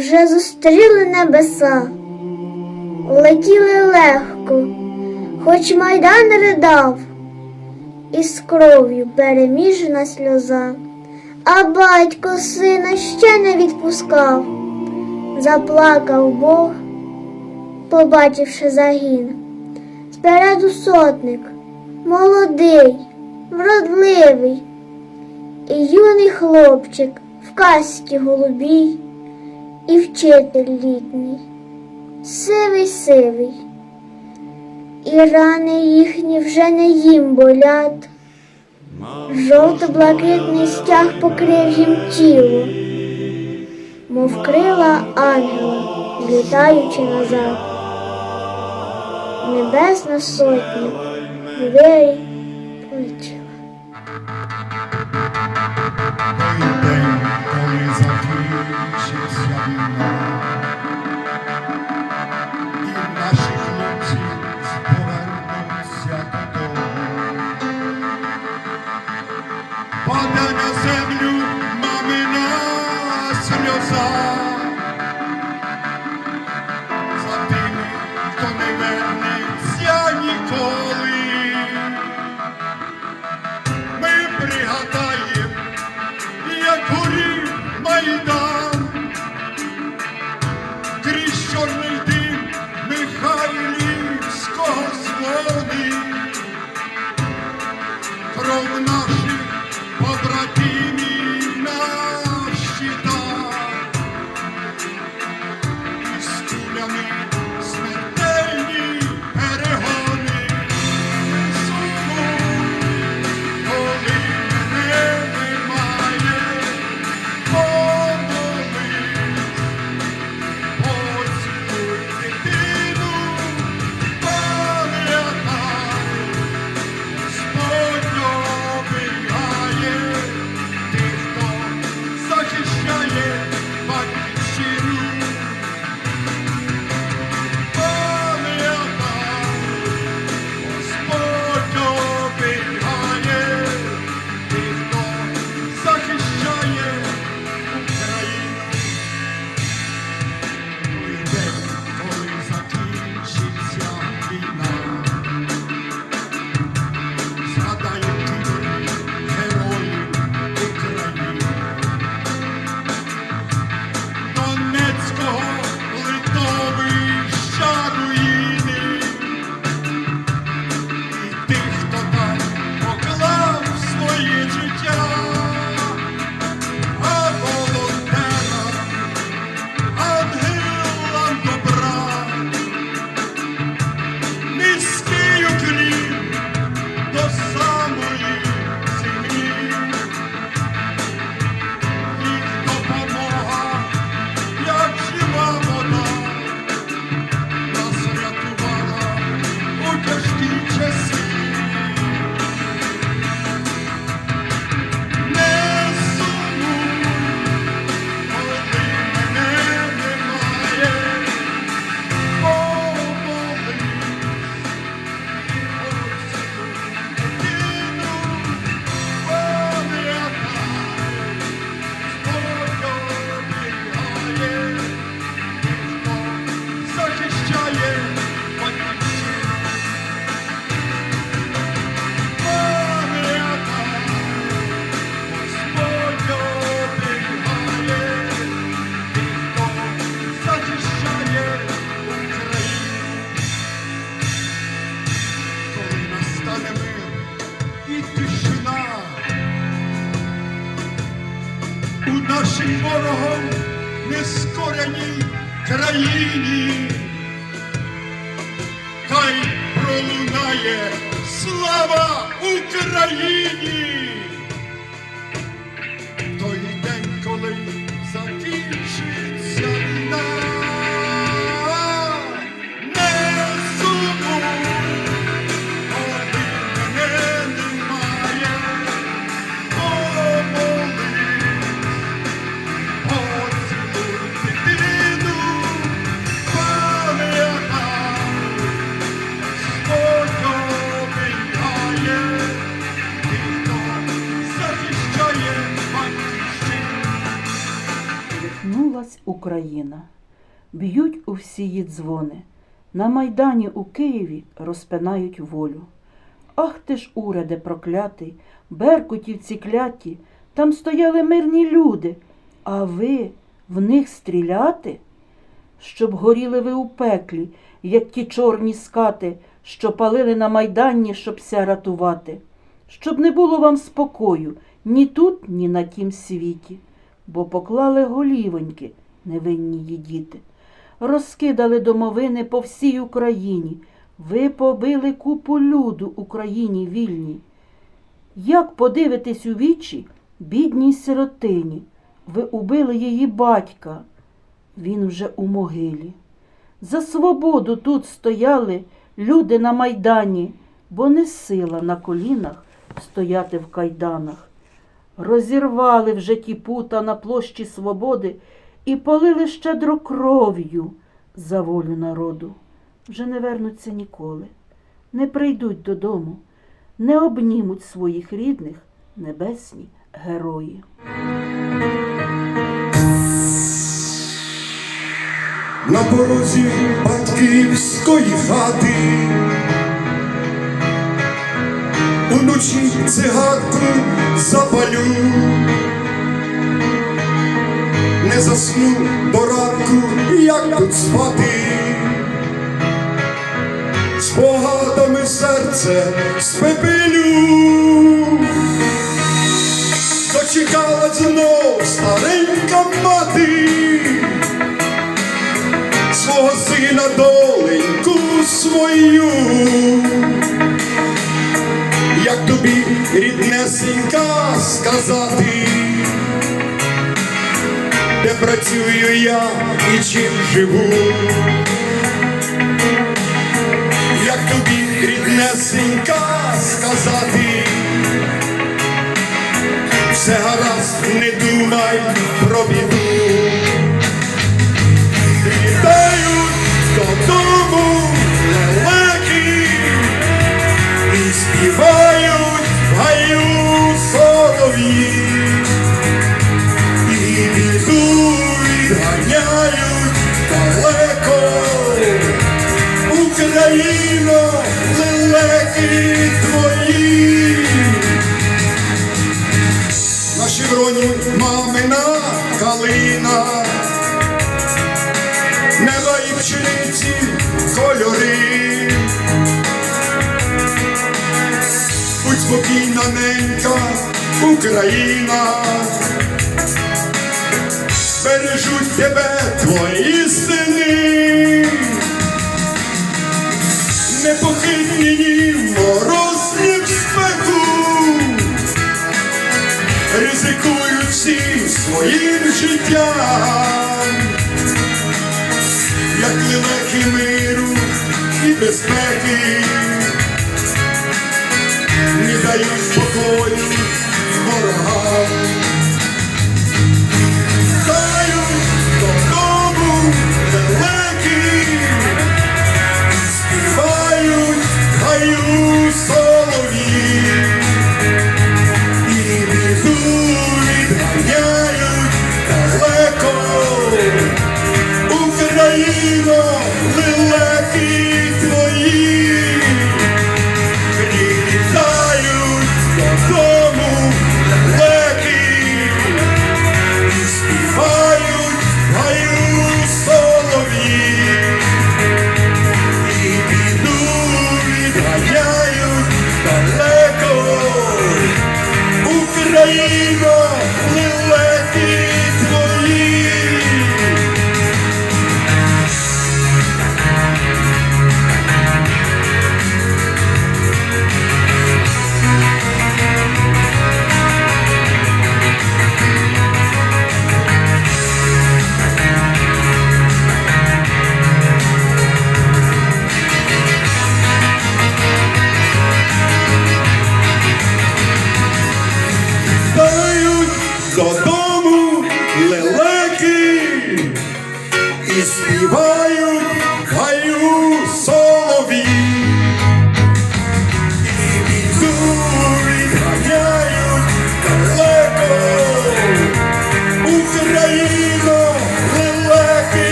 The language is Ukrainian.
вже зустріли небеса, летіли легко, хоч майдан ридав, і з кров'ю переміжена сльоза, а батько сина ще не відпускав, заплакав Бог, побачивши загін. Спереду сотник, молодий, вродливий, і юний хлопчик в касті голубій, і вчитель літній, сивий сивий, і рани їхні вже не їм болять, жовто-блакитний стяг покрив їм тіло, мов крила ангела, злітаючи назад. Небесна сотня двері полетіла. Pandemia з у нашій ворогом нескореній країні. Хай пролунає слава Україні! Всміхнулась Україна, б'ють у всі її дзвони. На Майдані у Києві розпинають волю. Ах ти ж, ураде проклятий, беркутівці кляті, там стояли мирні люди, а ви в них стріляти? Щоб горіли ви у пеклі, як ті чорні скати, що палили на майдані, щоб ся рятувати, щоб не було вам спокою ні тут, ні на тім світі, бо поклали голівоньки невинні її діти, розкидали домовини по всій Україні, ви побили купу люду Україні вільній. Як подивитесь у вічі бідній сиротині, ви убили її батька, він вже у могилі. За свободу тут стояли люди на майдані, бо не сила на колінах стояти в кайданах. Розірвали вже ті пута на площі свободи і полили щедро кров'ю за волю народу. Вже не вернуться ніколи, не прийдуть додому, не обнімуть своїх рідних небесні герої. на порозі батьківської хати. Уночі цигарку запалю, не засну до ранку, як тут спати. Спогадами серце спепелю, дочекала знов старенька мати. Свого сина доленьку свою, як тобі ріднесенька сказати, де працюю я і чим живу, як тобі ріднесенька сказати, все гаразд, не думай про біду. Україно, лелеки твої. На шевроні мамина калина неба і пшениці кольори. Будь спокійна, ненька Україна, бережуть тебе твої сини, непохитні ні мороз, в спеку, ризикують всім своїм життям в